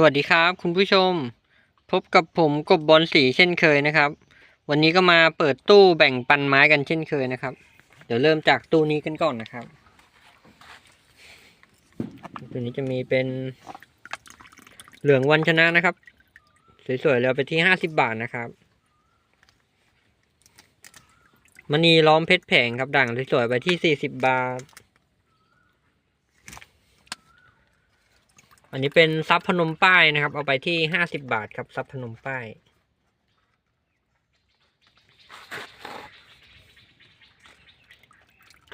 สวัสดีครับคุณผู้ชม พบกับผมกบบอลสีเช่นเคยนะครับ วันนี้ก็มาเปิดตู้แบ่งปันไม้กันเช่นเคยนะครับ เดี๋ยวเริ่มจากตู้นี้กันก่อนนะครับตัวนี้จะมีเป็นเหลืองวันชนะนะครับ สวยๆแล้วไปที่ห้าสิบบาทนะครับมณีล้อมเพชรแผงครับด่างสวยๆไปที่สี่สิบบาท อันนี้เป็นซับพนมป้ายนะครับ เอาไปที่ห้าสิบบาทครับซับพนมป้าย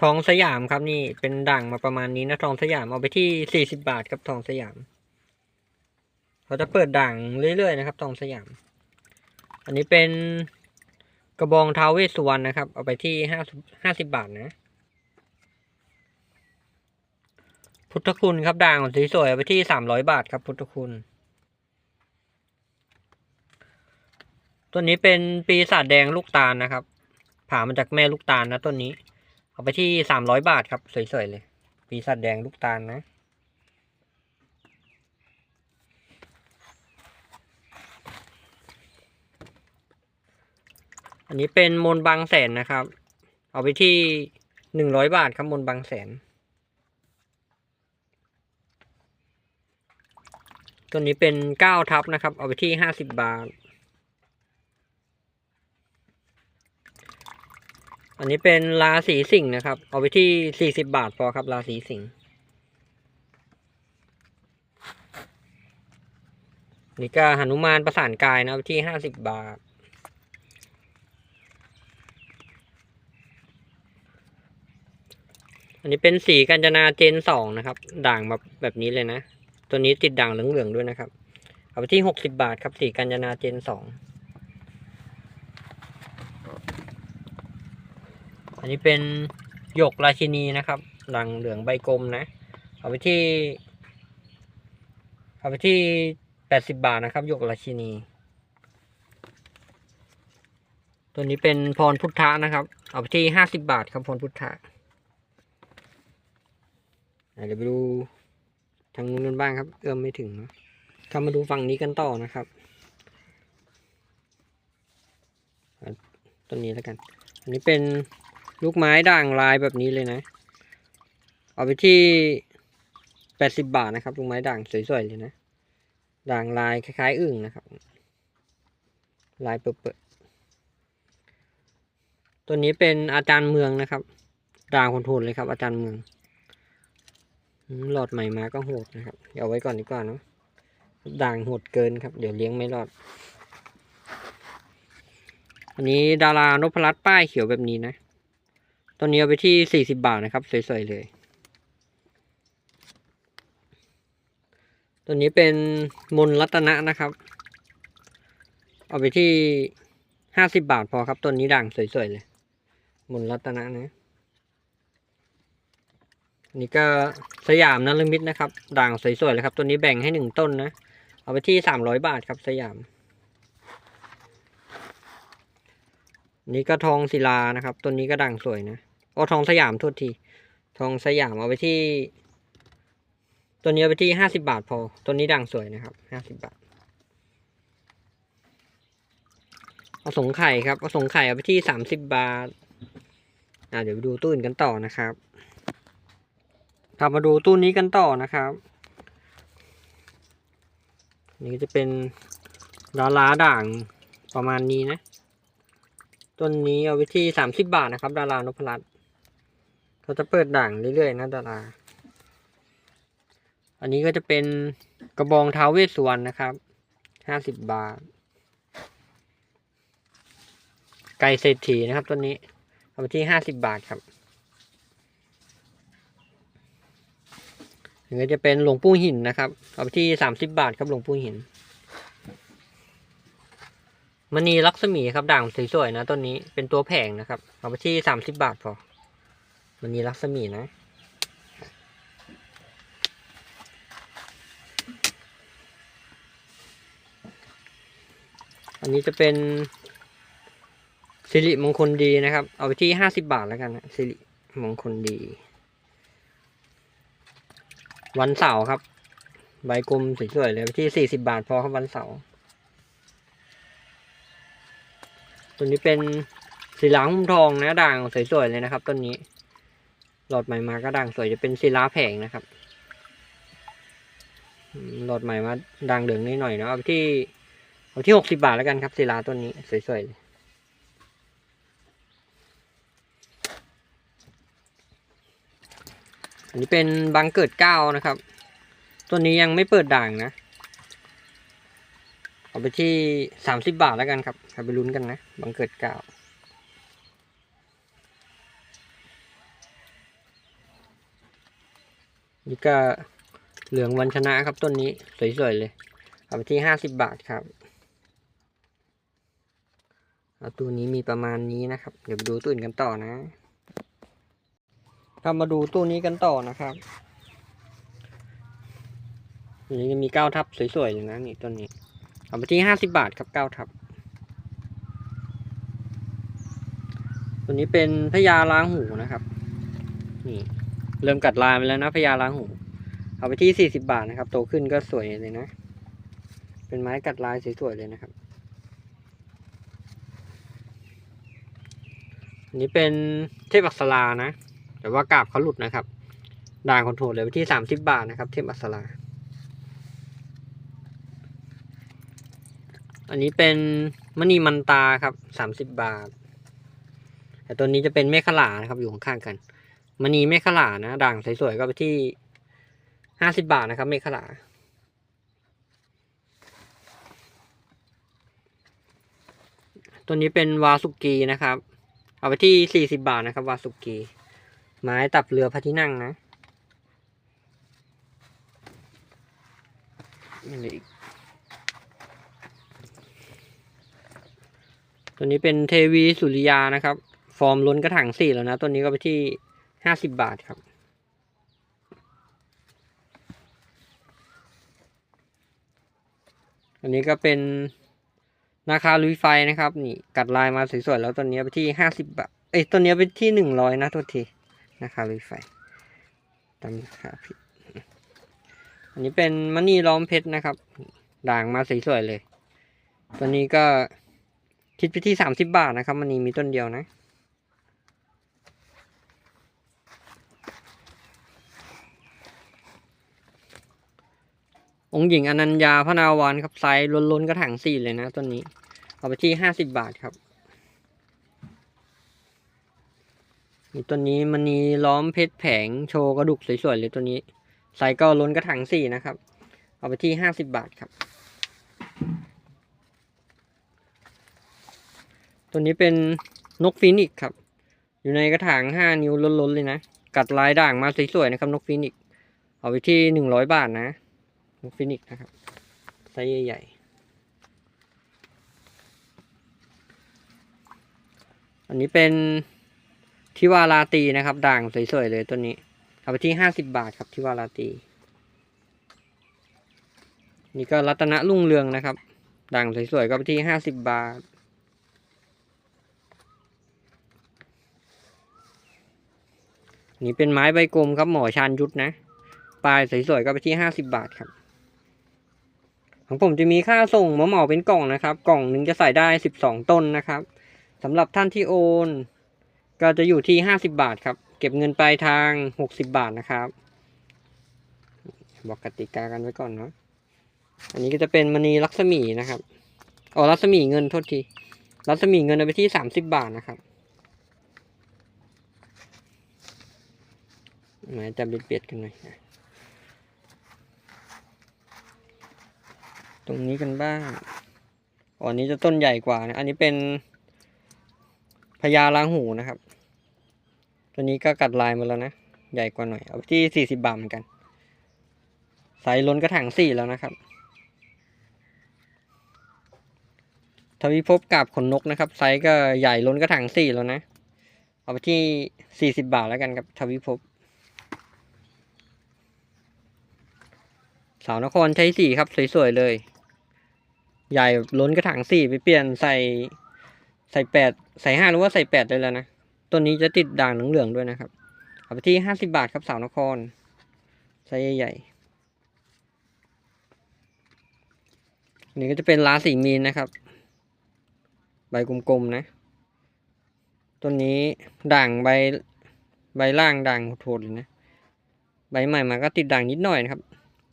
ทองสยามครับนี่เป็นด่างมาประมาณนี้นะทองสยามเอาไปที่สี่สิบาทครับทองสยามเขาจะเปิดด่างเรื่อยๆนะครับทองสยาม อันนี้เป็นกระบองท้าวเวสสุวรรณนะครับ เอาไปที่ห้าห้าสิบบาทนะ พุทธคุณครับด่างสีสวยเอาไปที่สามร้อยบาทครับ พุทธคุณ ตัวนี้เป็นปีศาจแดงลูกตาลนะครับ ผ่ามาจากแม่ลูกตาลนะต้นนี้ เอาไปที่สามร้อยบาทครับ สวยๆเลย ปีศาจแดงลูกตาลนะอันนี้เป็นมนบางแสนนะครับ เอาไปที่หนึ่งร้อยบาทครับมนบางแสน ตัวนี้เป็นเก้าทับนะครับ เอาไปที่ห้าสิบบาท อันนี้เป็นราศีสิงห์นะครับ เอาไปที่สี่สิบบาทพอครับ ราศีสิงห์นี่ก็หนุมานประสานกายนะเอาไปที่ห้าสิบบาท อันนี้เป็นสีกัญจนาเจนสองนะครับ ด่างแบบแบบนี้เลยนะ ตัวนี้ติดด่างเหลืองๆด้วยนะครับ เอาไปที่หกสิบาทครับสีกัญจนาเจนสองอันนี้เป็นหยกราชินีนะครับด่างเหลืองใบกลมนะ เอาไปที่ เอาไปที่แปดสิบาทนะครับหยกราชินี ตัวนี้เป็นพรพุทธะนะครับ เอาไปที่ห้าสิบาทครับพรพุทธะเดี๋ยวไปดู ทางนู้นกันบ้างครับ เอื้อมไม่ถึงเนอะเข้ามาดูฝั่งนี้กันต่อนะครับต้นนี้แล้วกัน อันนี้เป็นลูกไม้ด่างลายแบบนี้เลยนะ เอาไปที่แปดสิบบาทนะครับลูกไม้ด่างสวยๆเลยนะ ด่างลายคล้ายๆอึ่งนะครับ ลายเปิดๆตัวนี้เป็นอาจารย์เมืองนะครับ ด่างโหดๆเลยครับ อาจารย์เมือง หลอดใหม่มาก็โหดนะครับเอาไว้ก่อนดีกว่าเนาะด่างโหดเกินครับ เดี๋ยวเลี้ยงไม่รอด อันนี้ดารานพรัตน์ป้ายเขียวแบบนี้นะตอนนี้เอาไปที่สี่สิบบาทนะครับ สวยๆเลย ตัวนี้เป็นมนรัตนะนะครับ เอาไปที่ห้าสิบบาทพอครับต้นนี้ด่างสวยๆเลย มนรัตนะนะ นี่ก็สยามนลมิตนะครับ ด่างสวยๆเลยครับ ตัวนี้แบ่งให้หนึ่งต้นนะ เอาไปที่สามร้อยบาทครับสยาม นี่ก็ทองศิลานะครับ ตัวนี้ก็ด่างสวยนะโอ้ทองสยามโทษที ทองสยามเอาไปที่ ตัวนี้เอาไปที่ห้าสิบาทพอ ตัวนี้ด่างสวยนะครับห้าสิบาทเอาสงไข่ครับเอาสงไข่เอาไปที่สามสิบบาท อ่าเดี๋ยวดูตู้อื่นกันต่อนะครับ กลับมาดูตู้นี้กันต่อนะครับ นี่ก็จะเป็นดาราด่างประมาณนี้นะ ต้นนี้เอาไว้ที่สามสิบบาทนะครับ ดารานพรัตน์เขาจะเปิดด่างเรื่อยๆนะดารา อันนี้ก็จะเป็นกระบองเท้าเวสสวรรณนะครับห้าสิบบาท ไก่เศรษฐีนะครับต้นนี้เอาไปที่ห้าสิบบาทครับ ถึงก็จะเป็นหลวงปู่หินนะครับเอาไปที่สามสิบบาทครับหลวงปู่หินมณีลักษมีครับด่างสวยๆนะต้นนี้เป็นตัวแผงนะครับ เอาไปที่สามสิบบาทพอมณีลักษมีนะ อันนี้จะเป็นสิริมงคลดีนะครับ เอาไปที่ห้าสิบบาทแล้วกันนะสิริมงคลดี วันเสาร์ครับ ใบกลมสวยๆเลยที่สี่สิบบาทพอครับวันเสาร์ตัวนี้เป็นศิลาหุ้มทองนะด่างสวยๆเลยนะครับต้นนี้ หลอดใหม่มาก็ด่างสวยจะเป็นศิลาแผงนะครับหลอดใหม่มาด่างเหลืองนิดหน่อยเนาะเอาที่เอาที่หกสิบาทแล้วกันครับศิลาต้นนี้สวยๆเลย อันนี้เป็นบังเกิดเก้านะครับ ตัวนี้ยังไม่เปิดด่างนะ เอาไปที่สามสิบบาทแล้วกันครับไปลุ้นกันนะบังเกิดเก้านี่ก็เหลืองวันชนะครับต้นนี้สวยๆเลย เอาไปที่ห้าสิบบาทครับเอาตัวนี้มีประมาณนี้นะครับ เดี๋ยวไปดูตัวอื่นกันต่อนะ เรามาดูตู้นี้กันต่อนะครับอันนี้จะมีเก้าทับสวยๆเลยนะนี่ต้นนี้เอาไปที่ห้าสิบบาทครับเก้าทับ ตัวนี้เป็นพญาล้างหูนะครับ นี่เริ่มกัดลายไปแล้วนะพญาล้างหู เอาไปที่สี่สิบาทนะครับ โตขึ้นก็สวยเลยนะ เป็นไม้กัดลายสวยๆเลยนะครับนนี้เป็นเทพอักษรานะ แต่ว่ากาบเขาหลุดนะครับ ด่างคอนโทรลเลยไปที่สามสิบบาทนะครับ เทพอักษราอันนี้เป็นมณีมันตาครับสามสิบบาท แต่ตัวนี้จะเป็นเมฆขลานะครับ อยู่ข้างๆกันมณีเมฆขลานะ ด่างสวยๆก็ไปที่ห้าสิบาทนะครับ เมฆขลาตัวนี้เป็นวาสุกีนะครับ เอาไปที่สี่สิบาทนะครับ วาสุกี ไม้ตับเรือพระที่นั่งนะนี่เลยตัวนี้เป็นเทวีสุริยานะครับ ฟอร์มล้นกระถางสี่แล้วนะ ตัวนี้ก็ไปที่ห้าสิบบาทครับ อันนี้ก็เป็นราคาลุยไฟนะครับ นี่กัดลายมาสวยๆแล้วตัวนี้ไปที่ห้าสิบบาท เอ้ยตัวนี้ไปที่หนึ่งร้อยนะตัวที นะคะลุยไฟตามราคาผิดอันนี้เป็นมณีล้อมเพชรนะครับ ด่างมาสวยๆเลย ตัวนี้ก็คิดไปที่สามสิบบาทนะครับมณีมีต้นเดียวนะองหญิงอนัญญาพระนาวานครับไซส์ล้นๆกระถางสี่เลยนะต้นนี้ เอาไปที่ห้าสิบบาทครับ มีตัวนี้มันนีล้อมเพชรแผงโชว์กระดูกสวยๆเลยตัวนี้ไซส์ก็ล้นกระถางสี่นะครับ เอาไปที่ห้าสิบบาทครับ ตัวนี้เป็นนกฟินิกครับ อยู่ในกระถางห้านิ้วล้นๆเลยนะ กัดลายด่างมาสวยๆนะครับ นกฟินิกเอาไปที่หนึ่งร้อยบาทนะ นกฟินิกนะครับไซส์ใหญ่ๆอันนี้เป็น ทิวาราตีนะครับ ด่างสวยๆเลยตัวนี้เอาไปที่ห้าสิบบาทครับทิวาราตี นี่ก็รัตนรุ่งเรืองนะครับ ด่างสวยๆก็ไปที่ห้าสิบบาท นี่เป็นไม้ใบกลมครับหมอชานยุทธนะ ปลายสวยๆก็ไปที่ห้าสิบบาทครับของผมจะมีค่าส่งหมอหมาเป็นกล่องนะครับ กล่องหนึ่งจะใส่ได้สิบสองต้นนะครับสำหรับท่านที่โอน ก็จะอยู่ที่ห้าสิบาทครับ เก็บเงินปลายทางหกสิบาทนะครับ บอกกติกากันไว้ก่อนเนาะอันนี้ก็จะเป็นมณีลักษมีนะครับอ๋อลักษมีเงินโทษทีลักษมีเงินเอาไปที่สามสิบบาทนะครับมาจับเบียดๆกันหน่อยตรงนี้กันบ้างอ๋อนนี้จะต้นใหญ่กว่านะ อันนี้เป็น ญาล้างหูนะครับ ตัวนี้ก็กัดลายมาแล้วนะ ใหญ่กว่าหน่อย เอาไปที่สี่สิบบาทเหมือนกันไซส์ล้นกระถางสี่แล้วนะครับ ทวิภพกับขนนกนะครับ ไซส์ก็ใหญ่ล้นกระถางสี่แล้วนะ เอาไปที่สี่สิบาทแล้วกันครับ ทวิภพสาวนครใช้สีครับ สวย ๆ เลย ใหญ่ล้นกระถางสี่ไปเปลี่ยนใส่ใส่แปด ใส่ห้าหรือว่าใส่แปดได้แล้วนะต้นนี้จะติดด่างเหลืองๆด้วยนะครับเอาไปที่ห้าสิบาทครับสาวนครไซส์ใหญ่นี่ก็จะเป็นลาสีมีนนะครับ ใบกลมๆนะต้นนี้ด่างใบใบล่างด่างโหดเลยนะใบใหม่มาก็ติดด่างนิดหน่อยนะครับ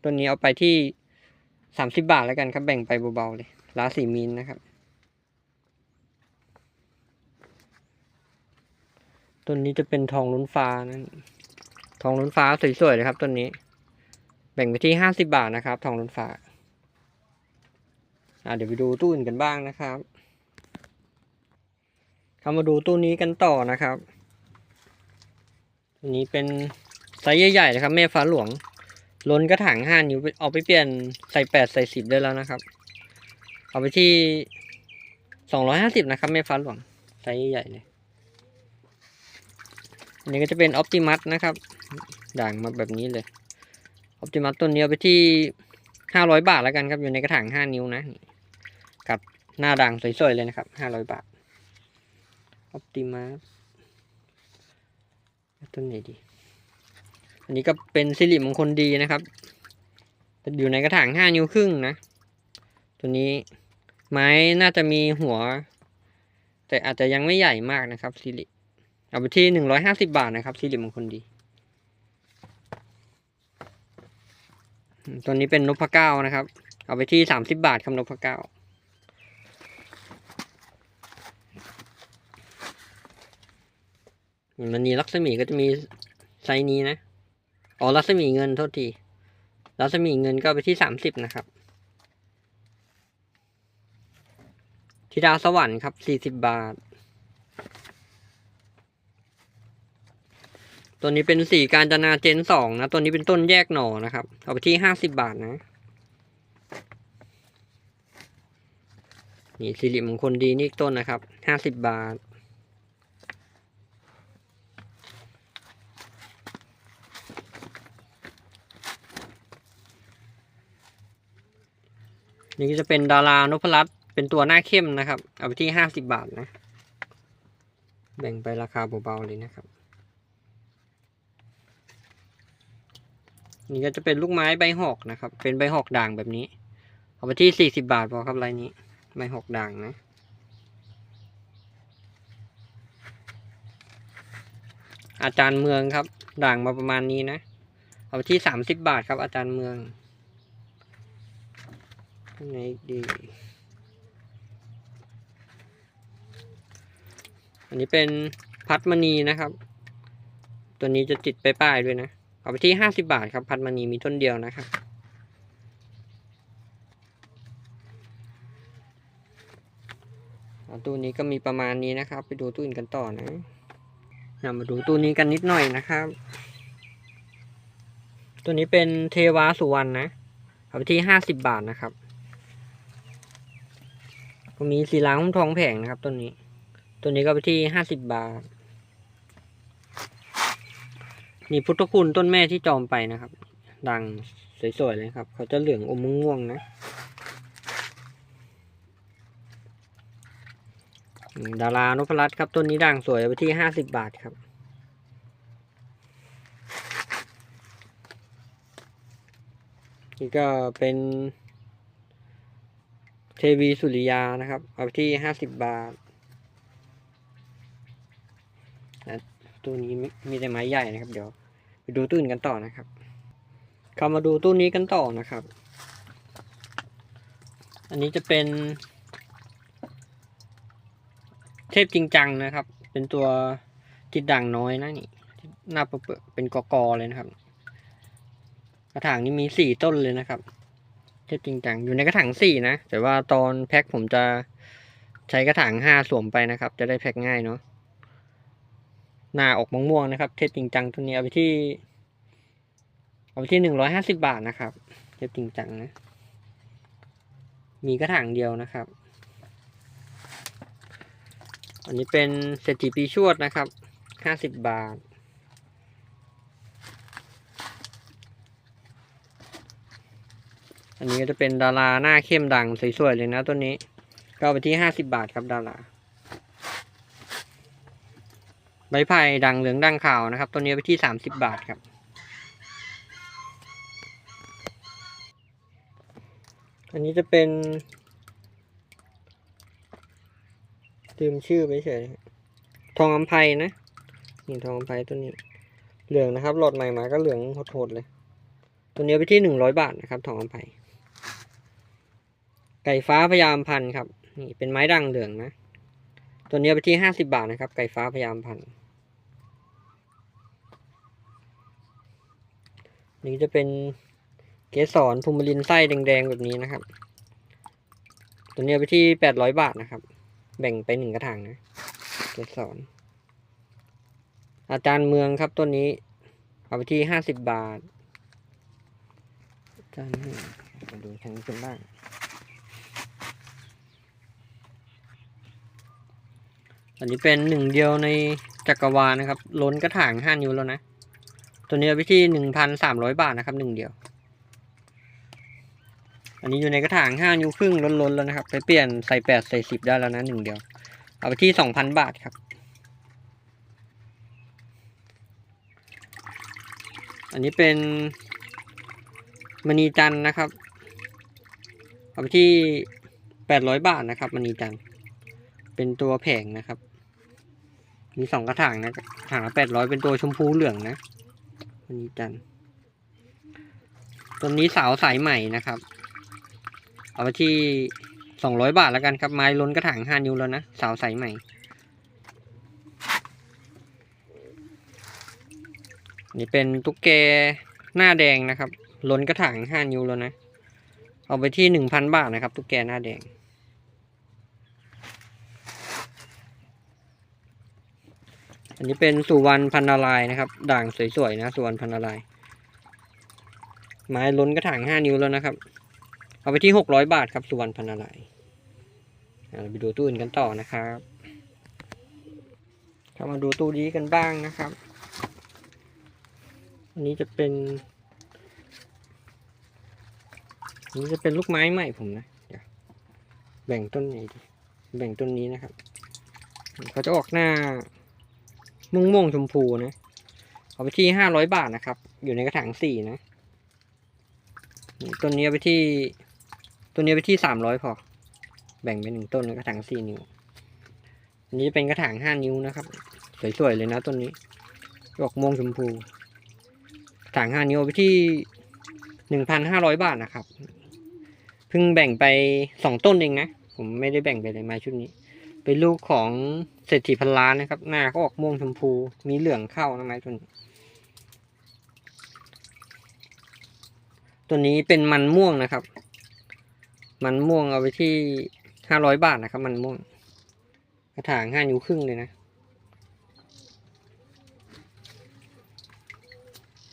ต้นนี้เอาไปที่สามสิบบาทแล้วกันครับแบ่งไปเบาๆเลยลาสีมีนนะครับ ต้นนี้จะเป็นทองลุ้นฟ้านั่นทองลุ้นฟ้าสวยๆเลยครับต้นนี้ แบ่งไปที่ห้าสิบาทนะครับ ทองลุ้นฟ้าอ่าเดี๋ยวไปดูตู้อื่นกันบ้างนะครับเข้ามาดูตู้นี้กันต่อนะครับตัวนี้เป็นไซส์ใหญ่ๆนะครับแม่ฟ้าหลวง ล้นกระถางห้านิ้วเอาไปเปลี่ยนใส่แปดใส่สิบได้แล้วนะครับ เอาไปที่สองร้อยห้าสิบนะครับแม่ฟ้าหลวงไซส์ใหญ่เลย อันนี้ก็จะเป็นออ t ติมัสนะครับ ด่างมาแบบนี้เลยออ t ติมัสต้นนี้เอาไปที่ห้าร้อยบาทแล้วกันครับอยู่ในกระถางห้านิ้วนะกับหน้าด่างสวยๆเลยนะครับห้าร้อยบาทออ t ติมัสต้นไหนดี อันนี้ก็เป็นสิริมงคลดีนะครับอยู่ในกระถางห้านิ้วครึ่งนะ ตัวนี้ไม้น่าจะมีหัว แต่อาจจะยังไม่ใหญ่มากนะครับสิริ เอาไปที่หนึ่งร้อยห้าสิบาทนะครับสิริมงคลดี ตัวนี้เป็นนพเก้านะครับ เอาไปที่สามสิบาทครับนพเก้ามันนีลักษมีก็จะมีไซนี้นะ อ๋อรัศมีเงินโทษทีรัศมีเงินก็ไปที่สามสิบนะครับธิดาสวรรค์ครับสี่สิบบาท ตัวนี้เป็นสีการจนาเจนสองนะ ตัวนี้เป็นต้นแยกหน่อนะครับ เอาไปที่ห้าสิบบาทนะ นี่สิริมงคลดีนี่อีกต้นนะครับ ห้าสิบบาท นี่ก็จะเป็นดารานพรัตน์เป็นตัวหน้าเข้มนะครับ เอาไปที่ห้าสิบบาทนะ แบ่งไปราคาเบาๆเลยนะครับ นี่ก็จะเป็นลูกไม้ใบหอกนะครับ เป็นใบหอกด่างแบบนี้ เอาไปที่สี่สิบาทพอครับลายนี้ ใบหอกด่างนะ อาจารย์เมืองครับ ด่างมาประมาณนี้นะ เอาไปที่สามสิบบาทครับ อาจารย์เมืองข้างในดี อันนี้เป็นพัดมณีนะครับ ตัวนี้จะติดไปป้ายด้วยนะ เอาไปที่ห้าสิบาทครับ พัดมณีมีต้นเดียวนะครับตู้นี้ก็มีประมาณนี้นะครับ ไปดูตู้อื่นกันต่อนะนำมาดูตู้นี้กันนิดหน่อยนะครับ ตัวนี้เป็นเทวาสุวรรณนะเอาไปที่ห้าสิบบาทนะครับก็มีสีล้างหุ้มทองแผงนะครับต้นนี้ ตัวนี้ก็ไปที่ห้าสิบบาท นี่พุทธคุณต้นแม่ที่จอมไปนะครับ ดังสวยๆเลยครับ เขาจะเหลืองอมม่วงๆนะดารานพรัตน์ครับต้นนี้ด่างสวยเอาไปที่ห้าสิบบาทครับนี่ก็เป็นเทวีสุริยานะครับ เอาไปที่ห้าสิบบาทตู้นี้มีมีแต่ไม้ใหญ่นะครับ เดี๋ยว ดูตู้อื่นกันต่อนะครับเข้ามาดูตู้นี้กันต่อนะครับ อันนี้จะเป็น เทพจริงจังนะครับ เป็นตัวจิตด่างน้อยนะนี่หน้าเปิดๆเป็นกอกอเลยนะครับ กระถางนี้มีสี่ต้นเลยนะครับ เทพจริงจังอยู่ในกระถางสี่นะแต่ว่าตอนแพ็คผมจะใช้กระถางห้าสวมไปนะครับ จะได้แพ็คง่ายเนาะ หน้าออกม่วงๆนะครับ เทพจริงจังตัวนี้เอาไปที่ เอาไปที่หนึ่งร้อยห้าสิบาทนะครับ เทพจริงจังนะ มีกระถางเดียวนะครับ อันนี้เป็นเศรษฐีปีชวดนะครับห้าสิบบาทอันนี้ก็จะเป็นดาราหน้าเข้มดังสวยๆเลยนะตัวนี้ ก็เอาไปที่ห้าสิบบาทครับดารา ใบไผ่ดังเหลืองดังขาวนะครับ ตัวนี้ไปที่สามสิบบาทครับ อันนี้จะเป็นลืมชื่อไปเฉยทองอัมไพนะนี่ทองอัมไพตัวนี้ เหลืองนะครับ หลอดใหม่มาก็เหลืองโหดๆเลย ตัวนี้ไปที่หนึ่งร้อยบาทนะครับ ทองอัมไพไก่ฟ้าพยายามพันครับ นี่เป็นไม้ด่างเหลืองนะ ตัวนี้ไปที่ห้าสิบาทนะครับ ไก่ฟ้าพยามพันธุ์ นี่จะเป็นเกสรภูมิลินไส้แดงๆแบบนี้นะครับ ตัวนี้ไปที่แปดร้อยบาทนะครับ แบ่งไปหนึ่งกระถางนะเกสรอาจารย์เมืองครับต้นนี้ เอาไปที่ห้าสิบบาทอาจารย์เมืองมาดูทางนี้กันบ้างอันนี้เป็นหนึ่งเดียวในจักรวาลนะครับ ล้นกระถางห้านิ้วแล้วนะ ตัวนี้เอาไปที่หนึ่งพันสามร้อยบาทนะครับหนึ่งเดียว อันนี้อยู่ในกระถางห้านิ้วครึ่งล้นๆแล้วนะครับ ไปเปลี่ยนใส่แปดใส่สิบได้แล้วนะหนึ่งเดียว เอาไปที่สองพันบาทครับ อันนี้เป็นมณีจันนะครับ เอาไปที่แปดร้อยบาทนะครับมณีจันเป็นตัวแผงนะครับ มีสองกระถางนะกระถางละแปดร้อยเป็นตัวชมพูเหลืองนะ มณีจันตัวนี้สาวสายใหม่นะครับ เอาไปที่สองร้อยบาทแล้วกันครับไม้ล้นกระถางห้านิ้วแล้วนะสาวสายใหม่นี่เป็นตุ๊กแกหน้าแดงนะครับ ล้นกระถางห้านิ้วแล้วนะ เอาไปที่หนึ่งพันบาทนะครับ ตุ๊กแกหน้าแดง อันนี้เป็นสุวรรณพันนาลายนะครับ ด่างสวยๆนะสุวรรณพันนาลาย ไม้ล้นกระถางห้านิ้วแล้วนะครับ เอาไปที่หกร้อยบาทครับสุวรรณพันนาลายเราไปดูตู้อื่นกันต่อนะครับเข้ามาดูตู้นี้กันบ้างนะครับ อันนี้จะเป็นอันนี้จะเป็นลูกไม้ใหม่ผมนะเดี๋ยวแบ่งต้นนดีแบ่งต้นนี้นะครับเขาจะออกหน้า ม่วงม่วงชมพูนะเอาไปที่ห้าร้อยบาทนะครับ อยู่ในกระถางสี่นะต้นนี้ไปที่ต้นนี้ไปที่สามร้อยพอ แบ่งเป็นหนึ่งต้นในกระถางสี่นิ้ว อันนี้จะเป็นกระถางห้านิ้วนะครับ สวยๆเลยนะต้นนี้ออกม่วงชมพู กระถางห้านิ้วไปที่หนึ่งพันห้าร้อยบาทนะครับ เพิ่งแบ่งไปสองต้นเองนะ ผมไม่ได้แบ่งไปเลยม้ชุดนี้ เป็นลูกของ เศรษฐีพันล้านนะครับ หน้าก็ออกม่วงชมพู มีเหลืองเข้านะไม้ตัวนี้ ตัวนี้เป็นมันม่วงนะครับ มันม่วงเอาไปที่ห้าร้อยบาทนะครับ มันม่วง กระถางห้านิ้วครึ่งเลยนะ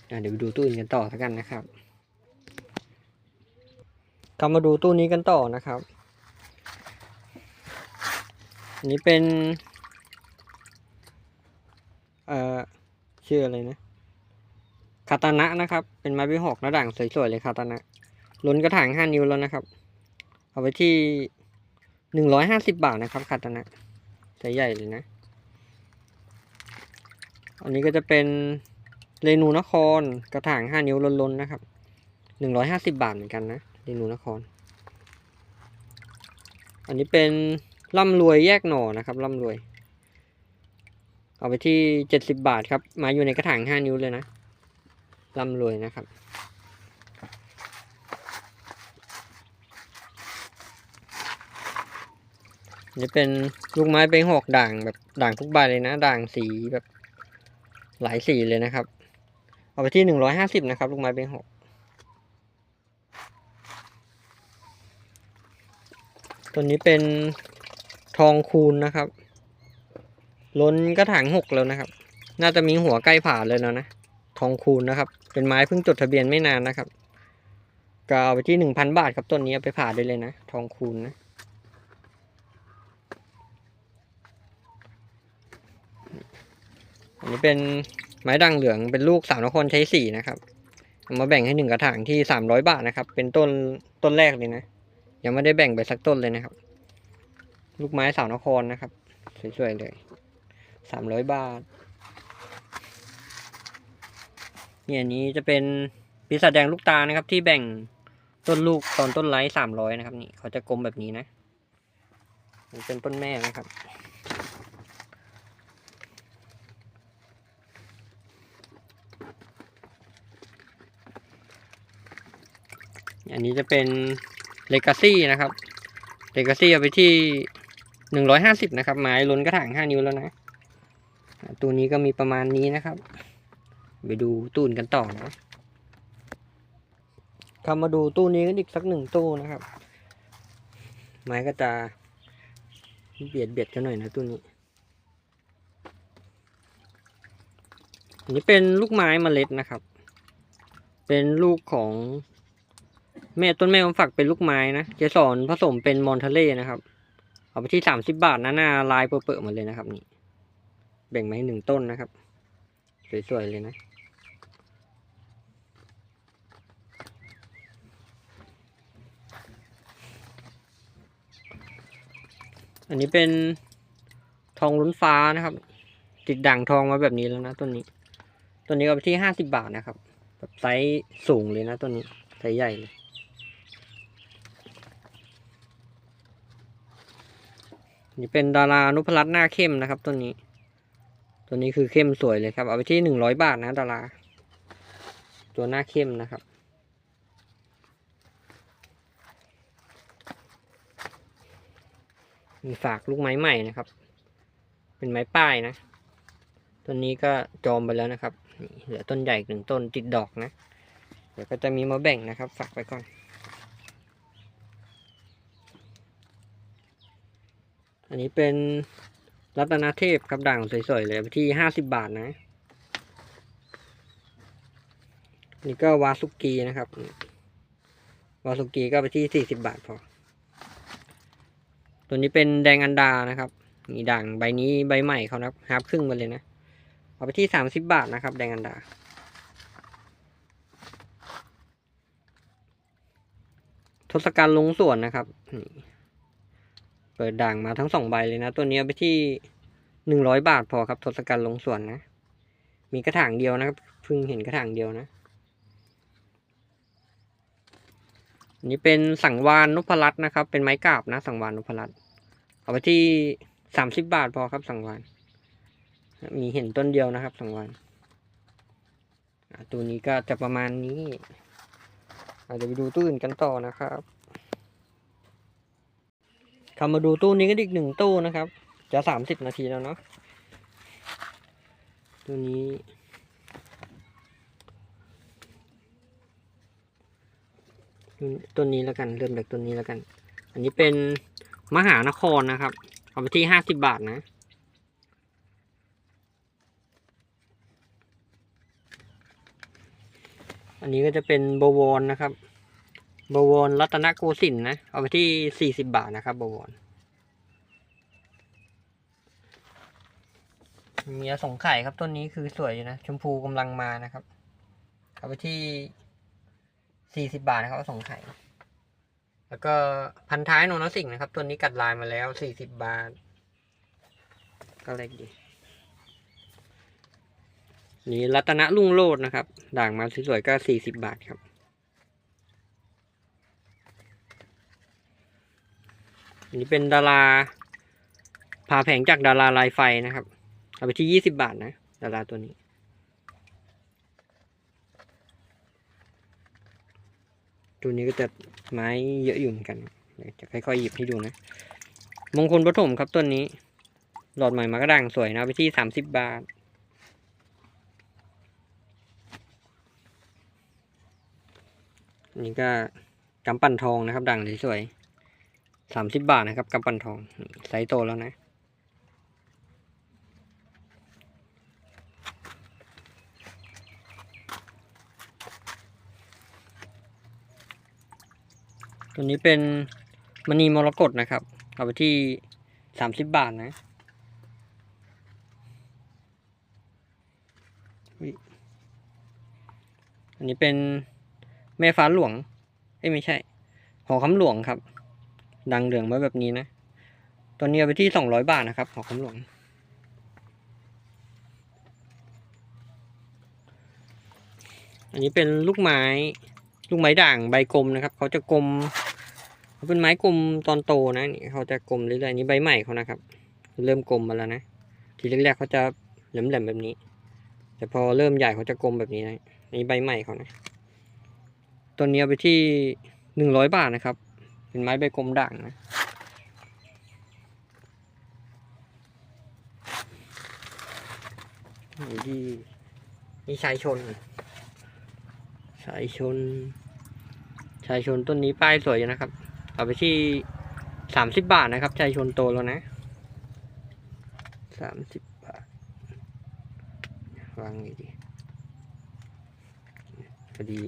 เดี๋ยวไปดูตู้อื่นกันต่อสักกันนะครับกลับมาดูตู้นี้กันต่อนะครับนนี้เป็น เอ่อชื่ออะไรนะคาตานะนะครับ เป็นไม้ใบหอกหน้าด่างสวยๆเลยคาตานะล้นกระถางห้านิ้วแล้วนะครับ เอาไว้ที่หนึ่งร้อยห้าสิบบาทนะครับคาตานะใส่ใหญ่เลยนะ อันนี้ก็จะเป็นเรนูนครกระถางห้านิ้วล้นๆนะครับหนึ่งร้อยห้าสิบบาทเหมือนกันนะเรนูนคร อันนี้เป็นร่ำรวยแยกหน่อนะครับร่ำรวย เอาไปที่เจ็ดสิบบาทครับ มาอยู่ในกระถางห้านิ้วเลยนะร่ำรวยนะครับ นี่เป็นลูกไม้ใบหอกด่างแบบด่างทุกใบเลยนะ ด่างสีแบบหลายสีเลยนะครับ เอาไปที่หนึ่งร้อยห้าสิบนะครับ ลูกไม้ใบหอกตัวนี้เป็นทองคูณนะครับ ล้นกระถางหกแล้วนะครับ น่าจะมีหัวใกล้ผ่าเลยแล้วนะ ทองคูณนะครับ เป็นไม้เพิ่งจดทะเบียนไม่นานนะครับ ก็เอาไปที่หนึ่งพันบาทครับต้นนี้เอาไปผ่าได้เลยนะ ทองคูณนะ อันนี้เป็นไม้ด่างเหลืองเป็นลูกสาวนครใช้สีนะครับเอามาแบ่งให้หนึ่งกระถางที่สามร้อยบาทนะครับ เป็นต้นต้นแรกเลยนะ ยังไม่ได้แบ่งไปสักต้นเลยนะครับ ลูกไม้สาวนครนะครับ สวยๆเลย สามร้อยบาทเนี่ยนี้จะเป็นปีศาจแดงลูกตานะครับ ที่แบ่งต้นลูกตอนต้นไร้สามร้อยนะครับ นี่เขาจะกลมแบบนี้นะมันเป็นต้นแม่นะครับ อันนี้จะเป็นเลกาซี่นะครับเลกาซี่เอาไปที่หนึ่งร้อยห้าสิบนะครับ ไม้ล้นกระถางห้านิ้วแล้วนะ ตัวนี้ก็มีประมาณนี้นะครับ ไปดูตู้อื่นกันต่อนะเข้ามาดูตู้นี้กันอีกสักหนึ่งตู้นะครับ ไม้ก็จะเบียดเบียดกันหน่อยนะตู้นี้อันนี้เป็นลูกไม้เมล็ดนะครับ เป็นลูกของแม่ต้นแม่ผมฝักเป็นลูกไม้นะเจสอนผสมเป็นมอนเทเล่นะครับ เอาไปที่สามสิบบาทนะหน้าลายเปื่อะๆมาเลยนะครับนี่ แบ่งไม้หนึ่งต้นนะครับ สวยๆเลยนะ อันนี้เป็นทองลุ้นฟ้านะครับ ติดด่างทองมาแบบนี้แล้วนะต้นนี้ต้นนี้เอาไปที่ห้าสิบบาทนะครับ แบบไซส์สูงเลยนะต้นนี้ไซส์ใหญ่เลยนี่เป็นดารานุพรัตน์หน้าเข้มนะครับต้นนี้ ตัวนี้คือเข้มสวยเลยครับ เอาไปที่หนึ่งร้อยบาทนะดาราตัวหน้าเข้มนะครับ มีฝากลูกไม้ใหม่นะครับ เป็นไม้ป้ายนะ ต้นนี้ก็จอมไปแล้วนะครับ เหลือต้นใหญ่หนึ่งต้นติดดอกนะ เดี๋ยวก็จะมีมาแบ่งนะครับ ฝากไว้ก่อน อันนี้เป็น รัตนเทพครับด่างสวยๆเลยไปที่ห้าสิบบาทนะ นี่ก็วาสุกีนะครับ วาสุกีก็ไปที่สี่สิบบาทพอ ตัวนี้เป็นแดงอันดานะครับมีด่างใบนี้ใบใหม่เขานะฮาร์ฟครึ่งมาเลยนะ เอาไปที่สามสิบบาทนะครับ แดงอันดา ทศกัณฐ์ลงส่วนนะครับนี่ เปิดด่างมาทั้งสองใบเลยนะ ตัวนี้ไปที่หนึ่งร้อยบาทพอครับทศกัณฐ์ลงส่วนนะ มีกระถางเดียวนะครับเพิ่งเห็นกระถางเดียวนะนนี้เป็นสังวานนพรัตน์นะครับ เป็นไม้กาบนะ สังวานนพรัตน์เอาไปที่สามสิบบาทพอครับสังวาน มีเห็นต้นเดียวนะครับ สังวานตัวนี้ก็จะประมาณนี้อาจจะเดี๋ยวไปดูตู้อื่นกันต่อนะครับ เข้ามาดูตู้นี้ก็อีกหนึ่งตู้นะครับ จะสามสิบนาทีแล้วเนาะตัวนี้ต้นนี้แล้วกันเริ่มจากต้นนี้แล้วกัน อันนี้เป็นมหานครนะครับ เอาไปที่ห้าสิบบาทนะอันนี้ก็จะเป็นบวรนะครับ บวรรัตนโกสินทร์นะ เอาไปที่สี่สิบบาทนะครับบวรมีอสงไข่ครับต้นนี้คือสวยอยู่นะ ชมพูกำลังมานะครับ เอาไปที่สี่สิบาทนะครับอสงไข่ แล้วก็พันท้ายโนนสิงนะครับตัวนี้กัดลายมาแล้วสี่สิบบาท ก็เล็กดีนี่รัตนรุ่งโรจน์นะครับ ด่างมาสวยๆก็สี่สิบบาทครับ อันนี้เป็นดาราผ่าแผงจากดาราลายไฟนะครับ เอาไปที่ยี่สิบาทนะดาราตัวนี้ ตัวนี้ก็จะไม้เยอะอยู่เหมือนกันจะค่อยๆหยิบให้ดูนะ มงคลปฐมครับต้นนี้ หลอดใหม่มากระด่างสวยนะไปที่สามสิบบาทนนี้ก็กำปั่นทองนะครับด่างสวยๆ สามสิบบาทนะครับกำปั่นทองไซส์โตแล้วนะตัวนี้เป็นมณีมรกตนะครับ เอาไปที่สามสิบบาทนะอันนี้เป็นแม่ฟ้าหลวงเอ้ไม่ใช่หอคำหลวงครับ ดังเหลืองไว้แบบนี้นะ ตัวนี้เอาไปที่สองร้อยบาทนะครับหอคำหลวงอันนี้เป็นลูกไม้ ลูกไม้ด่างใบกลมนะครับ เขาจะกลมเขาเป็นไม้กลมตอนโตนะนี่เขาจะกลมเรื่อยๆนี่ใบใหม่เขานะครับ เริ่มกลมมาแล้วนะทีแรกๆเขาจะแหลมๆแบบนี้ แต่พอเริ่มใหญ่เขาจะกลมแบบนี้นะนี่ใบใหม่เขานะต้นนี้เอาไปที่หนึ่งร้อยบาทนะครับ เป็นไม้ใบกลมด่างนะนี่ที่นี่ชายชน ชายชน ชายชนต้นนี้ป้ายสวยนะครับ เอาไปที่สามสิบบาทนะครับ ชายชนโตแล้วนะสามสิบบาทวางนี่ดีพอดี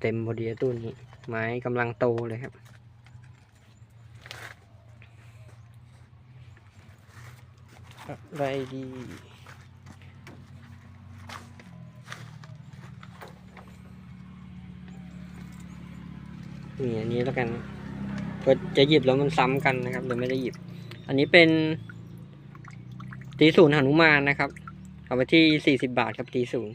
เต็มพอดีตู้นี้ ไม้กำลังโตเลยครับ อะไรดีนี่อันนี้แล้วกันก็จะหยิบแล้วมันซ้ำกันนะครับเลยไม่ได้หยิบ อันนี้เป็นตีศูนย์หนุมานนะครับ เอาไปที่สี่สิบาทครับตีศูนย์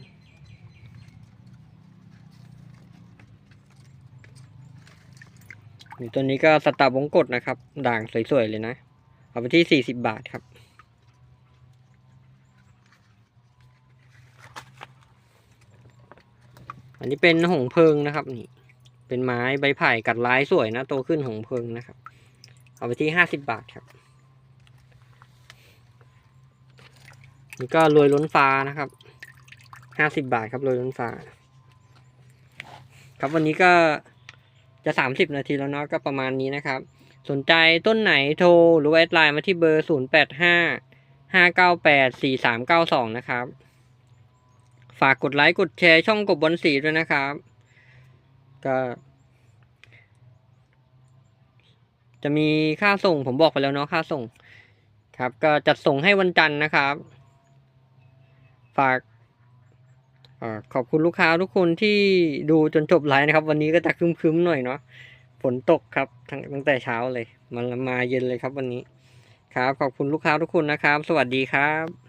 ตัวนี้ก็สตาร์บงกฎนะครับ ด่างสวยๆเลยนะ เอาไปที่สี่สิบบาทครับ อันนี้เป็นหงเพิงนะครับนี่ เป็นไม้ใบไผ่กัดลายสวยนะโตขึ้นหงเพิงนะครับ เอาไปที่ห้าสิบบาทครับ นี่ก็รวยล้นฟ้านะครับ ห้าสิบบาทครับรวยล้นฟ้า ครับวันนี้ก็ จะสามสิบนาทีแล้วเนาะก็ประมาณนี้นะครับ สนใจต้นไหนโทรหรือแอดไลน์มาที่เบอร์ศูนย์แปดห้าห้าเก้าแปดสี่สามเก้าสองนะครับ ฝากกดไลค์กดแชร์ช่องกบบอลสีด้วยนะครับ ก็จะมีค่าส่งผมบอกไปแล้วเนาะค่าส่ง ครับ ก็จัดส่งให้วันจันทร์นะครับ ฝาก ขอบคุณลูกค้าทุกคนที่ดูจนจบไลฟ์นะครับ วันนี้ก็จะคึ้มๆหน่อยเนาะฝนตกครับทั้งตั้งแต่เช้าเลย มันมาเย็นเลยครับวันนี้ ครับ ขอบคุณลูกค้าทุกคนนะครับ สวัสดีครับ